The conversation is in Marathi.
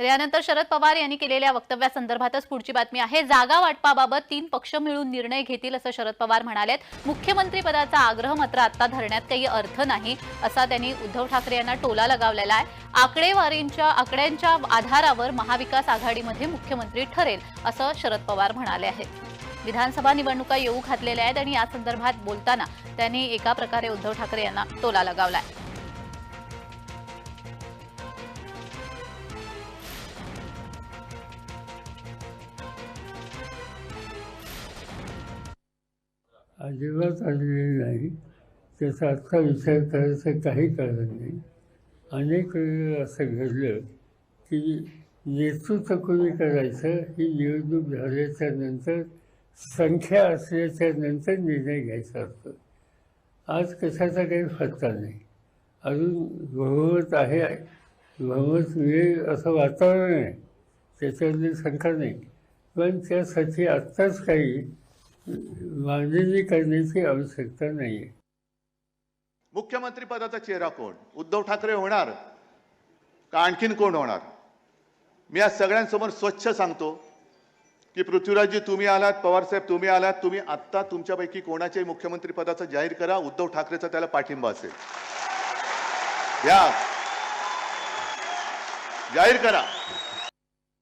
तर यानंतर शरद पवार यांनी केलेल्या वक्तव्यासंदर्भातच पुढची बातमी आहे. जागा वाटपाबाबत तीन पक्ष मिळून निर्णय घेतील असं शरद पवार म्हणालेत. मुख्यमंत्री पदाचा आग्रह मात्र आता धरण्यात काही अर्थ नाही असा त्यांनी उद्धव ठाकरे यांना टोला लगावलेला आहे. आकडेवारींच्या आकड्यांच्या आधारावर महाविकास आघाडीमध्ये मुख्यमंत्री ठरेल असं शरद पवार म्हणाले आहेत. विधानसभा निवडणुका येऊ घातलेल्या आहेत आणि या संदर्भात बोलताना त्यांनी एका प्रकारे उद्धव ठाकरे यांना टोला लगावला आहे अजिबात आलेली नाही. त्याचा आत्ता विचार करायचं काही कारण नाही. अनेक वेळेला असं घडलं की नेतृत्व कोणी करायचं ही निवडणूक झाल्याच्यानंतर संख्या असल्याच्या नंतर निर्णय घ्यायचा असतो. आज कशाचा काही फत्ता नाही. अजून बहुमत आहे. बहुमत मिळेल असं वातावरण आहे. त्याच्यामध्ये शंका नाही. पण त्यासाठी आत्ताच काही मांडणी करण्याची आवश्यकता नाही मुख्यमंत्री पदाचा चेहरा कोण? उद्धव ठाकरे होणार? का आणखीन कोण होणार? मी आज सगळ्यांसमोर स्वच्छ सांगतो की पृथ्वीराजजी तुम्ही आलात पवारसाहेब तुम्ही आलात तुम्ही आत्ता तुमच्यापैकी कोणाच्याही मुख्यमंत्री पदाचं जाहीर करा उद्धव ठाकरेचा त्याला पाठिंबा असेल. घ्या जाहीर करा.